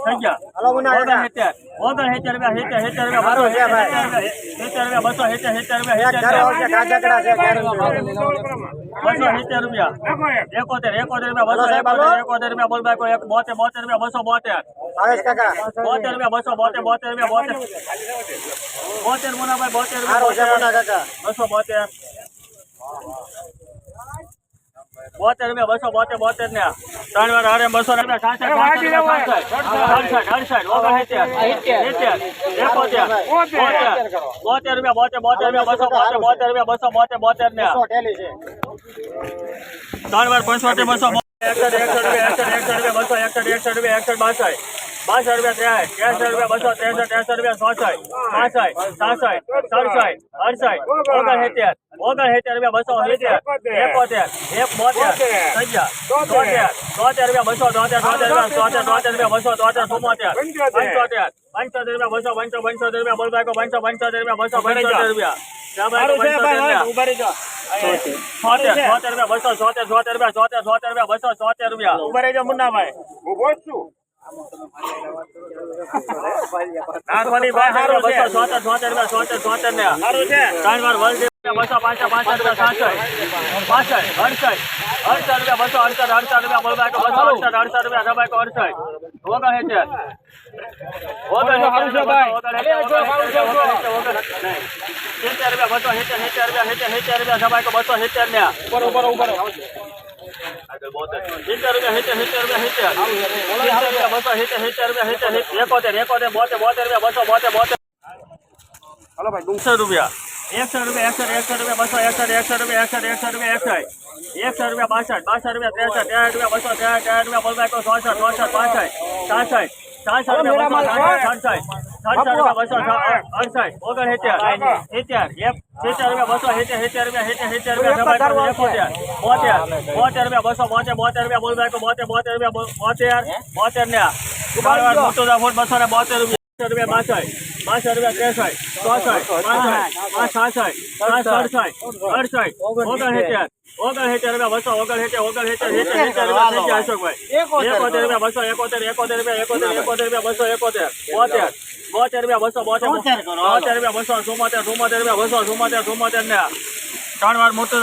થઈ ગયા હાલો મુન્ના ઓગણ કાકા. સિત્તેર ઓગણ સિત્તેર રૂપિયા સિત્તેર સિત્તેર રૂપિયા સારું બસો છે ભાઈ. સિત્તેર રૂપિયા બસો સિત્તેર સિત્તેર રૂપિયા એક સિત્તેર ઘરે રૂપિયા આવશે, કાચકડા છે, ગેરંટી. બસો સિત્તેર રૂપિયા એકોતેર એકોતેર રૂપિયા બસો હાલો સાહેબ, એકોતેર હાલો. એકોતેર રૂપિયા બોલ બાકો એક બોતેર બોતેર રૂપિયા બસો બોતેર ભાવેશ કાકા બોતેર રૂપિયા બસો બોતેર બોતેર રૂપિયા બોતેર બોતેર મુનાભાઈ બોતેર સારું છે મુન્ના રૂપિયા કાકા બસો બોતેર બોતેર રૂપિયા બસો બોતેર બોતેર ને. ત્રણ વાર હારે બસો બોતેર. રૂપિયા બોતેર બોતેર રૂપિયા બસો બોતેર બોતેર રૂપિયા બસો બોતેર બોતેર ને. ત્રણ વાર પંચોતેર બસો એકસઠ એકસઠ રૂપિયા એકસઠ એકસઠ રૂપિયા બસો એકસઠ એકસઠ રૂપિયા એકસઠ બાસઠ. બાસઠ રૂપિયા ત્રેસઠ રૂપિયા બસો ત્રેસઠ ત્રેસઠ રૂપિયા ચોસઠ પાસઠ સાસઠ સડસઠ અડસઠ ઓગણસિત્તેર ઓગણસિત્તેર રૂપિયા બસો સિત્તેર એકોતેર એક બોતેર થઈ તોતેર તોતેર રૂપિયા બસો તોતેર તોતેર રૂપિયા તોતેર તોતેર રૂપિયા બસો તોતેર ચુમ્મોતેર પંચોતેર. પંચોતેર રૂપિયા બસો પંચો પંચોતેર રૂપિયા બોલ બાકો પંચો પંચોતેર રૂપિયા બસો પંચોતેર રૂપિયા. સોતેર સોતેર રૂપિયા. છોતેર છોતેર રૂપિયા બસો છોતેર છોતેર રૂપિયા છોતેર છોતેર રૂપિયા બસો છોતેર રૂપિયા. ઊભા રહેજો મુન્નાભાઈ. ઊભો છું. બસો રૂપિયા વાર વલસી બસો પાસઠ અડસઠ. અડસઠ રૂપિયા બસો અડસઠ અડસઠ રૂપિયા બોલ બસો અડસઠ અડસઠ રૂપિયા અડસઠ. ઓગણ છે. રૂપિયા બસો રૂપિયા રૂપિયા સબાકો બસો સિત્તેર ને. ઉપર ઉપર ઉપર સિત્તેર રૂપિયા સિત્તેર સિત્તેર રૂપિયા સિત્તેર સિત્તેર રૂપિયા બસો સિત્તેર સિત્તેર રૂપિયા સિત્તેર સિત્તેર એકોતેર એકોતેર બોતેર બોતેર રૂપિયા બસો બોતેર બોતેર હાલો ભાઈ એકસઠ રૂપિયા એકસઠ રૂપિયા એકસઠ એકસઠ રૂપિયા બસો એકસઠ એકસઠ રૂપિયા એકસઠ એકસઠ રૂપિયા એકસઠ એકસઠ રૂપિયા બાસઠ બાસઠ રૂપિયા ત્રેસઠ ત્રેસઠ રૂપિયા બસો ત્રેસઠ ત્રેસઠ રૂપિયા બોલબાઈ ચોસઠ ચોસઠ પાસઠ સાસઠ સાસઠ રૂપિયા બસો સાસઠ સડસઠ સડસઠ રૂપિયા બસો અડસઠ ઓગણ સિત્તેર સિત્તેર એક સિત્તેર રૂપિયા બસો સિત્તેર સિત્તેર રૂપિયા સિત્તેર સિત્તેર રૂપિયા સબાઈ એકોતેર બોતેર બોતેર રૂપિયા બસો બોતેર બોતેર રૂપિયા બોલબાઈ બોતેર બોતેર રૂપિયા બો- બોતેર બોતેર ને મોટું ફૂટ બસો ને બોતેર રૂપિયા બાસઠ રૂપિયા બાસઠ બાસઠ રૂપિયા ત્રેસઠ ચોસઠ પાસઠ પાંચ સાસઠ પાંચ અડસઠ અડસઠ ઓગણસિત્તેર ઓગણસિત્તેર રૂપિયા બસો ઓગણસિત્તેર ઓગણસિત્તેર સિત્તેર સિત્તેર રૂપિયા થઈ ગયા અશોકભાઈ એકોતેર રૂપિયા બસો એકોતેર એકોતેર રૂપિયા એકોતેર એકોતેર રૂપિયા બસો એકોતેર બોતેર બોતેર રૂપિયા બસો બોતેર બોતેર રૂપિયા બસો ચુમ્મોતેર ચુમ્મોતેર રૂપિયા બસો ચુમ્મોતેર ચુમ્મોતેર ને ત્રણ વાર મોટું